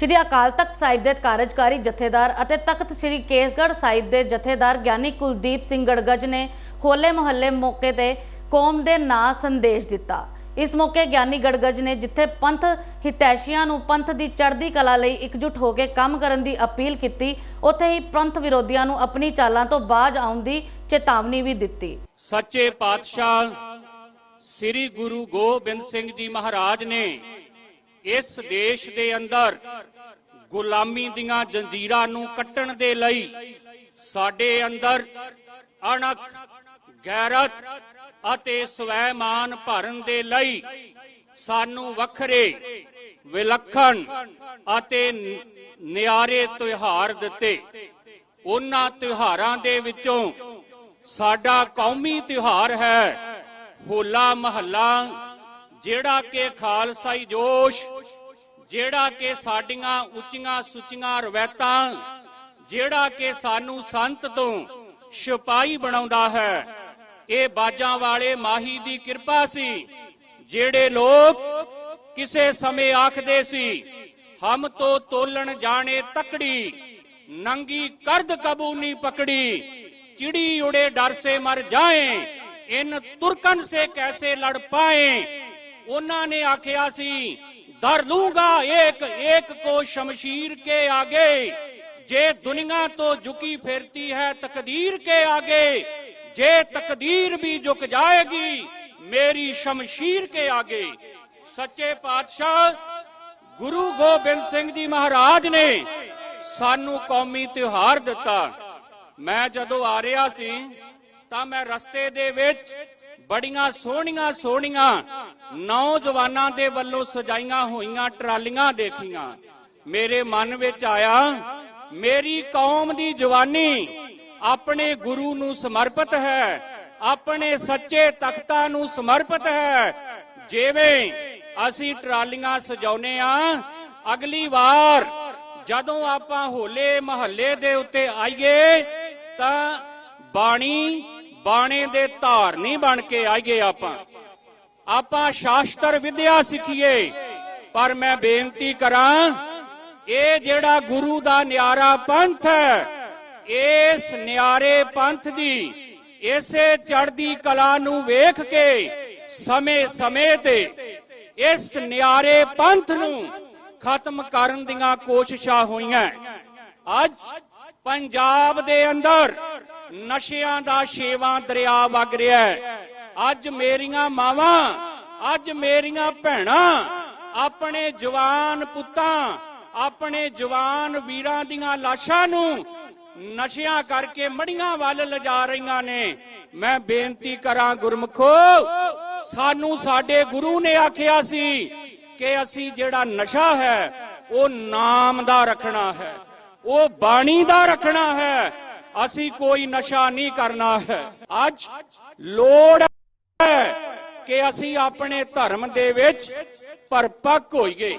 ਸ਼੍ਰੀ ਅਕਾਲ ਤਖਤ ਸਾਹਿਬ ਦੇ ਕਾਰਜਕਾਰੀ ਜਥੇਦਾਰ ਅਤੇ ਤਖਤ ਸ਼੍ਰੀ ਕੇਸਗੜ੍ਹ ਸਾਹਿਬ ਦੇ ਜਥੇਦਾਰ ਗਿਆਨੀ ਕੁਲਦੀਪ ਸਿੰਘ ਗੜਗੜ ਨੇ ਹੋਲੇ ਮਹੱਲੇ ਮੌਕੇ ਤੇ ਕੌਮ ਦੇ ਨਾਂ ਸੰਦੇਸ਼ ਦਿੱਤਾ। ਇਸ ਮੌਕੇ ਗਿਆਨੀ ਗੜਗੜ ਨੇ ਜਿੱਥੇ ਪੰਥ ਹਿਤੈਸ਼ੀਆਂ ਨੂੰ ਪੰਥ ਦੀ ਚੜ੍ਹਦੀ ਕਲਾ ਲਈ ਇਕਜੁੱਟ ਹੋ ਕੇ ਕੰਮ ਕਰਨ ਦੀ ਅਪੀਲ ਕੀਤੀ, ਉੱਥੇ ਹੀ ਪੰਥ ਵਿਰੋਧੀਆਂ ਨੂੰ ਆਪਣੀ ਚਾਲਾਂ ਤੋਂ ਬਾਜ ਆਉਣ ਦੀ ਚੇਤਾਵਨੀ ਵੀ ਦਿੱਤੀ। ਸੱਚੇ ਪਾਤਸ਼ਾਹ ਸ੍ਰੀ ਗੁਰੂ ਗੋਬਿੰਦ ਸਿੰਘ ਜੀ ਮਹਾਰਾਜ ਨੇ ਇਸ ਦੇਸ਼ ਦੇ ਅੰਦਰ ਗੁਲਾਮੀ ਦੀਆਂ ਜੰਜੀਰਾਂ ਨੂੰ ਕੱਟਣ ਦੇ ਲਈ ਸਾਡੇ ਅੰਦਰ ਅਣਖ, ਗੈਰਤ ਅਤੇ ਸਵੈਮਾਨ ਭਰਨ ਦੇ ਲਈ ਸਾਨੂੰ ਵੱਖਰੇ ਵਿਲੱਖਣ ਅਤੇ ਨਿਆਰੇ ਤਿਉਹਾਰ ਦਿੱਤੇ। ਉਹਨਾਂ ਤਿਉਹਾਰਾਂ ਦੇ ਵਿੱਚੋਂ ਸਾਡਾ ਕੌਮੀ ਤਿਉਹਾਰ ਹੈ ਹੋਲਾ ਮਹੱਲਾ ਜਿਹੜਾ ਕਿ ਖਾਲਸਾਈ ਜੋਸ਼, ਜਿਹੜਾ ਕਿ ਸਾਡੀਆਂ ਉੱਚੀਆਂ ਸੁੱਚੀਆਂ ਰਵੈਤਾਂ ਜਿਹੜਾ ਕਿ ਸਾਨੂੰ ਸੰਤ ਤੋਂ ਸਿਪਾਹੀ ਬਣਾਉਂਦਾ ਹੈ, ਇਹ ਬਾਜਾਂ ਵਾਲੇ ਮਾਹੀ ਦੀ ਕਿਰਪਾ ਸੀ, ਜਿਹੜੇ ਲੋਕ ਕਿਸੇ ਸਮੇਂ ਆਖਦੇ ਸੀ, ਹਮ ਤੋਂ ਤੋਲਣ ਜਾਣੇ ਤਕੜੀ, ਨੰਗੀ ਕਰਦ ਕਬੂ ਕਬੂਨੀ ਪਕੜੀ, ਚਿੜੀ ਉੜੇ ਡਰ ਸੇ ਮਰ ਜਾਏ, ਇਨ ਤੁਰਕਨ ਸੇ ਕੈਸੇ ਲੜ ਪਾਏ ਉਹਨਾਂ ਨੇ ਆਖਿਆ ਸੀ ਦਰ ਲੂੰਗਾ ਇੱਕ ਇੱਕ ਕੋ ਸ਼ਮਸ਼ੀਰ ਕੇ ਆਗੇ। ਜੇ ਦੁਨੀਆ ਤੋਂ ਝੁਕੀ ਫਿਰਤੀ ਹੈ ਤਕਦੀਰ ਕੇ ਆਗੇ, ਜੇ ਤਕਦੀਰ ਵੀ ਝੁਕ ਜਾਏਗੀ, ਮੇਰੀ ਸ਼ਮਸ਼ੀਰ ਕੇ ਆਗੇ। ਸੱਚੇ ਪਾਤਸ਼ਾਹ, ਗੁਰੂ ਗੋਬਿੰਦ ਸਿੰਘ ਜੀ ਮਹਾਰਾਜ ਨੇ ਸਾਨੂੰ ਕੌਮੀ ਤਿਉਹਾਰ ਦਿੱਤਾ। ਮੈਂ ਜਦੋਂ ਆ ਰਿਹਾ ਸੀ, ਤਾਂ ਮੈਂ ਰਸਤੇ ਦੇ ਵਿੱਚ ਬੜੀਆਂ ਸੋਹਣੀਆਂ ਸੋਹਣੀਆਂ ਨੌਜਵਾਨਾਂ ਦੇ ਵੱਲੋਂ ਸਜਾਈਆਂ ਹੋਈਆਂ ਟਰਾਲੀਆਂ ਦੇਖੀਆਂ। ਮੇਰੇ ਮਨ ਵਿੱਚ ਆਇਆ, ਮੇਰੀ ਕੌਮ ਦੀ ਜਵਾਨੀ ਆਪਣੇ ਗੁਰੂ ਨੂੰ ਸਮਰਪਿਤ ਹੈ, ਆਪਣੇ ਸੱਚੇ ਤਖਤਾਂ ਨੂੰ ਸਮਰਪਿਤ ਹੈ। ਜਿਵੇਂ ਅਸੀਂ ਟਰਾਲੀਆਂ ਸਜਾਉਨੇ ਆ, ਅਗਲੀ ਵਾਰ ਜਦੋਂ ਆਪਾਂ ਹੋਲੇ ਮਹੱਲੇ ਦੇ ਉੱਤੇ ਆਈਏ ਤਾਂ ਬਾਣੀ ਬਾਣੇ ਦੇ ਧਾਰਨੀ ਬਣ ਕੇ ਆਈਏ ਆਪਾਂ। ਆਪਾਂ ਸ਼ਾਸਤਰ ਵਿਦਿਆ ਸਿੱਖੀਏ, ਪਰ ਮੈਂ ਬੇਨਤੀ ਕਰਾਂ, ਇਹ ਜਿਹੜਾ ਗੁਰੂ ਦਾ ਨਿਆਰਾ ਪੰਥ ਹੈ, ਇਸ ਨਿਆਰੇ ਪੰਥ ਦੀ ਇਸੇ ਚੜ੍ਹਦੀ ਕਲਾ ਨੂੰ ਵੇਖ ਕੇ ਸਮੇਂ-ਸਮੇਂ ਤੇ ਇਸ ਨਿਆਰੇ ਪੰਥ ਨੂੰ ਖਤਮ ਕਰਨ ਦੀਆਂ ਕੋਸ਼ਿਸ਼ਾਂ ਹੋਈਆਂ। ਅੱਜ ਪੰਜਾਬ ਦੇ ਅੰਦਰ ਨਸ਼ਿਆਂ ਦਾ ਛੇਵਾਂ ਦਰਿਆ ਵਗ ਰਿਹਾ ਹੈ। ਅੱਜ ਮੇਰੀਆਂ ਮਾਵਾਂ, ਅੱਜ ਮੇਰੀਆਂ ਭੈਣਾਂ, ਆਪਣੇ ਜਵਾਨ ਪੁੱਤਾਂ, ਆਪਣੇ ਜਵਾਨ ਵੀਰਾਂ ਦੀਆਂ ਲਾਸ਼ਾਂ ਨੂੰ ਨਸ਼ਿਆਂ ਕਰਕੇ ਮੜੀਆਂ ਵੱਲ ਲਿਜਾ ਰਹੀਆਂ ਨੇ। ਮੈਂ ਬੇਨਤੀ ਕਰਾਂ ਗੁਰਮਖੋ, ਸਾਨੂੰ ਸਾਡੇ ਗੁਰੂ ਨੇ ਆਖਿਆ ਸੀ ਕਿ ਅਸੀਂ ਜਿਹੜਾ ਨਸ਼ਾ ਹੈ, ਉਹ ਨਾਮ ਦਾ ਰੱਖਣਾ ਹੈ, ਉਹ ਬਾਣੀ ਦਾ ਰੱਖਣਾ ਹੈ ਅਸੀਂ ਕੋਈ ਨਸ਼ਾ ਨਹੀਂ ਕਰਨਾ ਹੈ। ਅੱਜ ਲੋੜ ਹੈ ਕਿ ਅਸੀਂ ਆਪਣੇ ਧਰਮ ਦੇ ਵਿੱਚ ਪਰਪੱਕ ਹੋਈਏ।